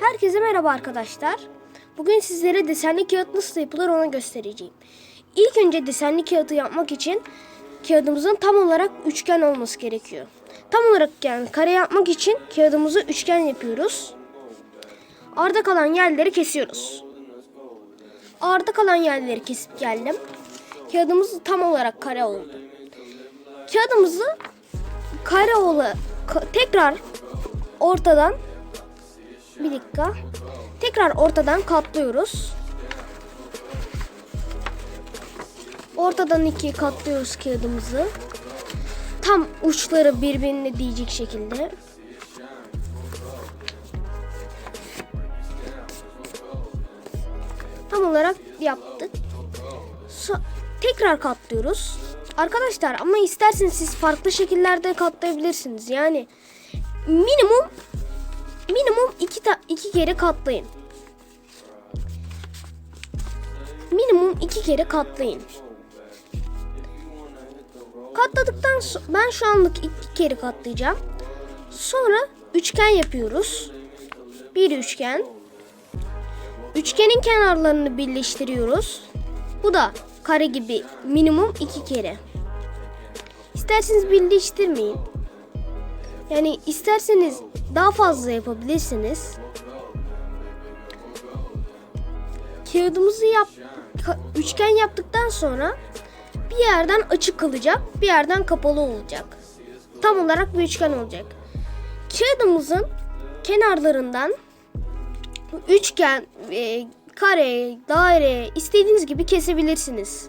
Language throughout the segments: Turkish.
Herkese merhaba arkadaşlar. Bugün sizlere desenli kağıt nasıl yapılır onu göstereceğim. İlk önce desenli kağıdı yapmak için kağıdımızın tam olarak üçgen olması gerekiyor. Tam olarak yani kare yapmak için kağıdımızı üçgen yapıyoruz. Arda kalan yerleri kesiyoruz. Arda kalan yerleri kesip geldim. Kağıdımız tam olarak kare oldu. Kağıdımızı kare ola tekrar ortadan bir dakika. Tekrar ortadan katlıyoruz. Ortadan ikiye katlıyoruz kağıdımızı. Tam uçları birbirine değecek şekilde. Tam olarak yaptık. So- tekrar katlıyoruz. Arkadaşlar ama isterseniz siz farklı şekillerde katlayabilirsiniz. Yani minimum minimum iki, ta- iki kere katlayın. Minimum iki kere katlayın. Katladıktan sonra ben şu anlık iki kere katlayacağım. Sonra üçgen yapıyoruz. Bir üçgen. Üçgenin kenarlarını birleştiriyoruz. Bu da kare gibi minimum iki kere. İsterseniz birleştirmeyin. Yani isterseniz daha fazla yapabilirsiniz. Kağıdımızı yap üçgen yaptıktan sonra bir yerden açık kalacak, bir yerden kapalı olacak. Tam olarak bir üçgen olacak. Kağıdımızın kenarlarından üçgen, e, kare, daire istediğiniz gibi kesebilirsiniz.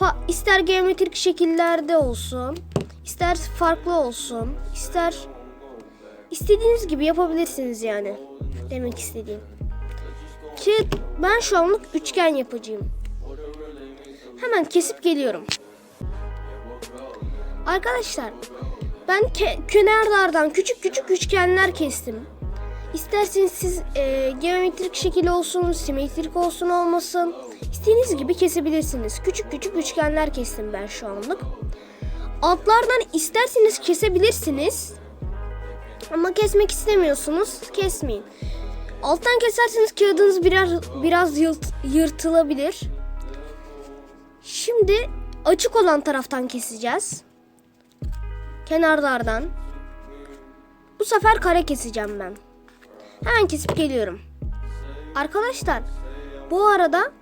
Fa- ister geometrik şekillerde olsun, ister farklı olsun, ister istediğiniz gibi yapabilirsiniz yani. Demek istediğim. Ki ben şu anlık üçgen yapacağım. Hemen kesip geliyorum. Arkadaşlar ben ke- kenarlardan küçük küçük üçgenler kestim. İsterseniz siz e, geometrik şekil olsun, simetrik olsun olmasın. İstediğiniz gibi kesebilirsiniz. Küçük küçük üçgenler kestim ben şu anlık. Altlardan isterseniz kesebilirsiniz. Ama kesmek istemiyorsunuz, kesmeyin. Alttan keserseniz kağıdınız biraz biraz yırt- yırtılabilir. Şimdi açık olan taraftan keseceğiz. Kenarlardan. Bu sefer kare keseceğim ben. Hemen kesip geliyorum. Arkadaşlar bu arada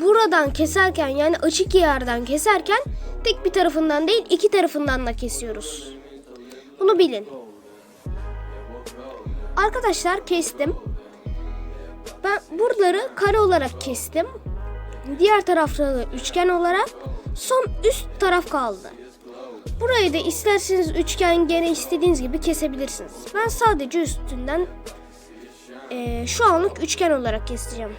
buradan keserken yani açık yerden keserken tek bir tarafından değil iki tarafından da kesiyoruz. Bunu bilin. Arkadaşlar kestim. Ben buraları kare olarak kestim. Diğer tarafları üçgen olarak son üst taraf kaldı. Burayı da isterseniz üçgen gene istediğiniz gibi kesebilirsiniz. Ben sadece üstünden eee, şu anlık üçgen olarak keseceğim.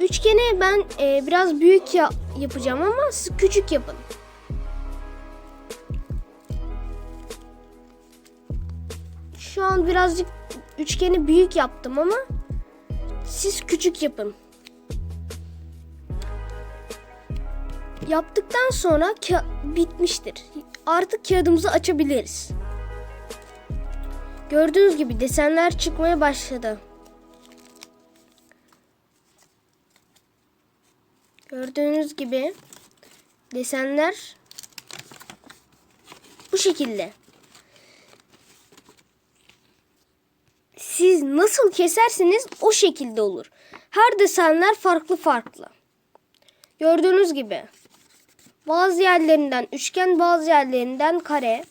Üçgeni ben eee, biraz büyük ya- yapacağım ama siz küçük yapın. Şu an birazcık üçgeni büyük yaptım ama siz küçük yapın. Yaptıktan sonra bitmiştir. Artık kağıdımızı açabiliriz. Gördüğünüz gibi desenler çıkmaya başladı. Gördüğünüz gibi desenler bu şekilde. Siz nasıl keserseniz o şekilde olur. Her desenler farklı farklı. Gördüğünüz gibi. Bazı yerlerinden üçgen, bazı yerlerinden kare.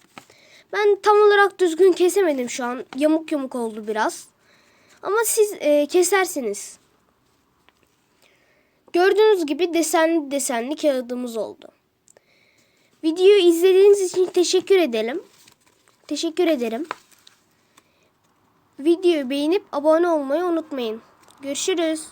Ben tam olarak düzgün kesemedim şu an. Yamuk yamuk oldu biraz. Ama siz e, kesersiniz. Gördüğünüz gibi desenli desenli kağıdımız oldu. Videoyu izlediğiniz için teşekkür edelim. Teşekkür ederim. Videoyu beğenip abone olmayı unutmayın. Görüşürüz.